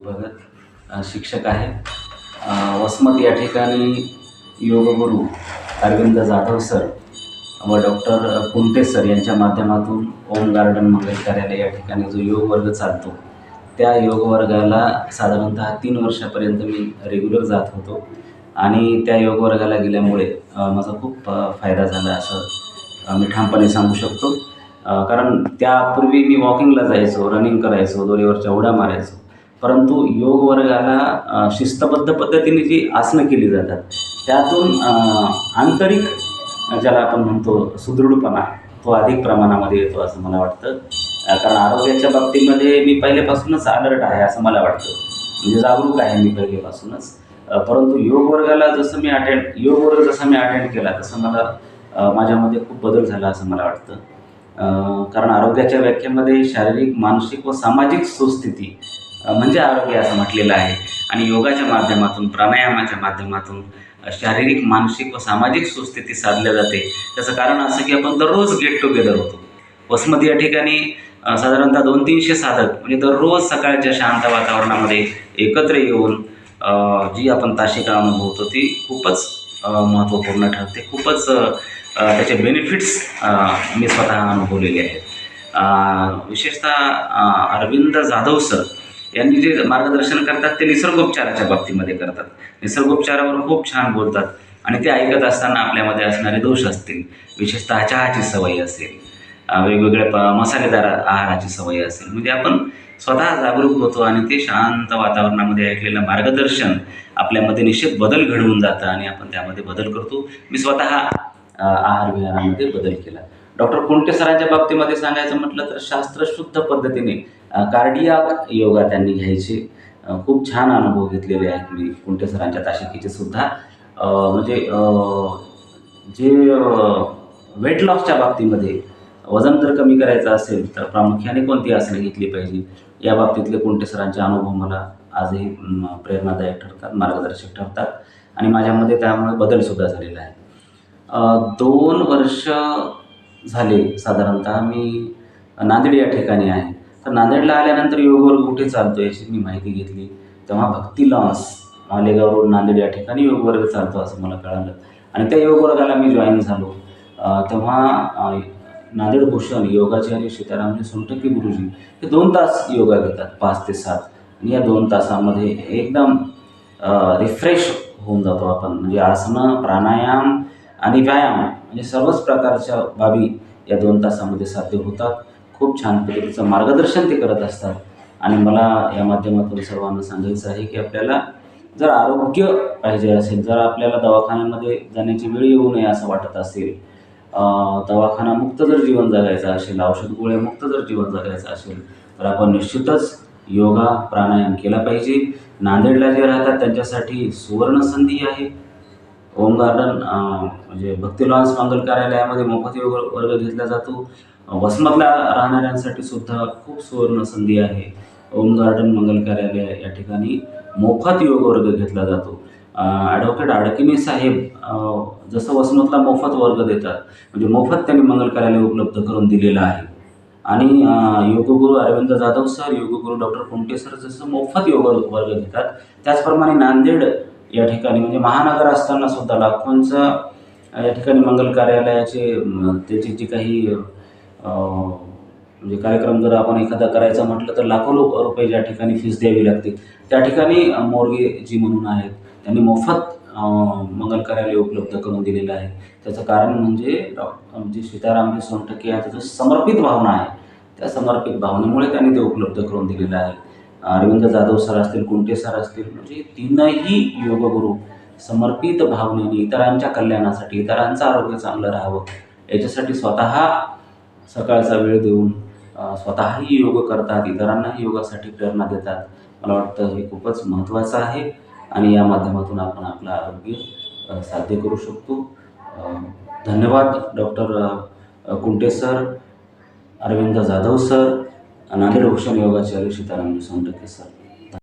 भगत शिक्षक आहे वसमत या ठिकाणी योगगुरू अरविंद जाधव सर व डॉक्टर कुंटे सर यांच्या माध्यमातून ओम गार्डन मंगल कार्यालय या ठिकाणी जो योग वर्ग चालतो त्या योग वर्गाला साधारणतः तीन वर्षापर्यंत मी रेग्युलर जात होतो. आणि त्या योग वर्गाला गेल्यामुळे माझा खूप फायदा झाला असं मी ठामपणे सांगू शकतो. कारण त्यापूर्वी मी वॉकिंगला जायचो रनिंग करायचो दोरीवरच्या उड्या मारायचो. परंतु योग वर्गाला शिस्तबद्ध पद्धतीने जी आसनं केली जातात त्यातून आंतरिक ज्याला आपण म्हणतो सुदृढपणा तो अधिक प्रमाणामध्ये येतो असं मला वाटतं. कारण आरोग्याच्या बाबतीमध्ये मी पहिल्यापासूनच अलर्ट आहे असं मला वाटतं. म्हणजे जागरूक आहे मी पहिल्यापासूनच. परंतु योग वर्गाला जसं मी अटेंड योग वर्ग जसा मी अटेंड केला तसं मला माझ्यामध्ये खूप बदल झाला असं मला वाटतं. कारण आरोग्याच्या व्याख्येमध्ये शारीरिक मानसिक व सामाजिक सुस्थिती म्हणजे आरोग्य असं म्हटलेलं आहे. आणि योगाच्या माध्यमातून प्राणायामाच्या माध्यमातून शारीरिक मानसिक व सामाजिक सुस्थिती साधल्या जाते. त्याचं कारण असं की आपण दररोज गेट टुगेदर होतो. वसमत या ठिकाणी साधारणतः दोन तीनशे साधक म्हणजे दररोज सकाळच्या शांत वातावरणामध्ये एकत्र येऊन जी आपण ताशिका अनुभवतो ती खूपच महत्त्वपूर्ण ठरते. खूपच त्याचे बेनिफिट्स मी स्वतः अनुभवलेले आहेत. विशेषतः अरविंद जाधव सर यांनी जे मार्गदर्शन करतात ते निसर्गोपचाराच्या बाबतीमध्ये करतात. निसर्गोपचारावर खूप छान बोलतात. आणि ते ऐकत असताना आपल्यामध्ये असणारे दोष असतील. विशेषतः चहाची सवय असेल. वेगवेगळ्या प मसालेदार आहाराची सवय असेल. म्हणजे आपण स्वतः जागरूक होतो आणि ते शांत वातावरणामध्ये ऐकलेलं मार्गदर्शन आपल्यामध्ये निश्चित बदल घडवून जातं आणि आपण त्यामध्ये बदल करतो. मी स्वतः आहार विहारामध्ये बदल केला. डॉक्टर कुंटे सरांच्या बाबतीमध्ये सांगायचं म्हटलं तर शास्त्रशुद्ध पद्धतीने कार्डियाक योगा त्यांनी घ्यायचे. खूप छान अनुभव घेतलेले आहेत मी कुंटे सरांच्या ताशिकेचे सुद्धा. म्हणजे जे वेट लॉसच्या बाबतीमध्ये वजन जर कमी करायचं असेल तर प्रामुख्याने कोणती आसनं घेतली पाहिजे? या बाबतीतले कुंटे सरांचे अनुभव मला आजही प्रेरणादायक ठरतात मार्गदर्शक ठरतात आणि माझ्यामध्ये त्यामुळे बदलसुद्धा झालेला आहे. दोन वर्ष झाले साधारणतः. मी नांदेड या ठिकाणी आहे. तर नांदेडला आल्यानंतर योग वर्ग कुठे चालतो याची मी माहिती घेतली. तेव्हा भक्ती लॉन्स मालेगाव रोड नांदेड या ठिकाणी योग वर्ग चालतो असं मला कळालं. आणि त्या योग वर्गाला मी जॉईन झालो. तेव्हा नांदेड भूषण योगाचार्य सीतारामजी सोनटक्के गुरुजी हे दोन तास योगा घेतात पाच ते सात. आणि या दोन तासामध्ये एकदम रिफ्रेश होऊन जातो आपण. म्हणजे आसनं प्राणायाम आणि व्यायाम म्हणजे सर्वच प्रकारच्या बाबी या दोन तासामध्ये साध्य होतात. खूप छान पद्धतीचं मार्गदर्शन ते करत असतात. आणि मला या माध्यमातून सर्वांना सांगायचं आहे की आपल्याला जर आरोग्य पाहिजे असेल जर आपल्याला दवाखान्यामध्ये जाण्याची वेळ येऊ नये असं वाटत असेल दवाखानामुक्त जर जीवन जगायचं असेल औषध गोळ्यामुक्त जर जीवन जगायचं असेल तर आपण निश्चितच योगा प्राणायाम केला पाहिजे. नांदेडला जे राहतात त्यांच्यासाठी सुवर्ण संधी आहे. ओम गार्डन म्हणजे भक्ती लॉन्स मंगल कार्यालयामध्ये मोफत योग वर्ग घेतला जातो. वसमतला राहणाऱ्यांसाठी सुद्धा खूप सुवर्ण संधी आहे ओम गार्डन मंगल कार्यालय या ठिकाणी. मोफत योग वर्ग घेतला जातो. ॲडव्होकेट अडकिनी साहेब जसं वसमतला मोफत वर्ग देतात म्हणजे मोफत त्यांनी मंगल कार्यालय उपलब्ध करून दिलेलं आहे. आणि योगगुरू अरविंद जाधव सर योगगुरू डॉक्टर कुंटे सर जसं मोफत योग वर्ग घेतात त्याचप्रमाणे नांदेड या ठिकाणी म्हणजे महानगर असताना सुद्धा लाखोंचं या ठिकाणी मंगल कार्यालयाचे त्याची जी काही म्हणजे कार्यक्रम जर आपण एखादा करायचा म्हटलं तर लाखो लोक रुपये ज्या ठिकाणी फीस द्यावी लागते. त्या ठिकाणी मोरगे जी म्हणून आहेत. त्यांनी मोफत मंगल कार्यालय उपलब्ध करून दिलेलं आहे. त्याचं कारण म्हणजे डॉ म्हणजे सीतारामजी सोनटके यांचं जो समर्पित भावना आहे. त्या समर्पित भावनेमुळे त्यांनी ते उपलब्ध करून दिलेलं आहे. अरविंद जाधव सर असतील कुंटे सर असतील म्हणजे तीनही योगगुरू समर्पित भावनेने इतरांच्या कल्याणासाठी इतरांचं आरोग्य चांगलं राहावं याच्यासाठी स्वतः सकाळचा वेळ देऊन स्वतःही योग करतात इतरांनाही योगासाठी प्रेरणा देतात. मला वाटतं हे खूपच महत्त्वाचं आहे आणि या माध्यमातून आपण आपलं आरोग्य साध्य करू शकतो. धन्यवाद doctor Kunte sir Arvind Jadhav sir. Nanded Bhushan योगाचार्य Sitaramji Sontakke sir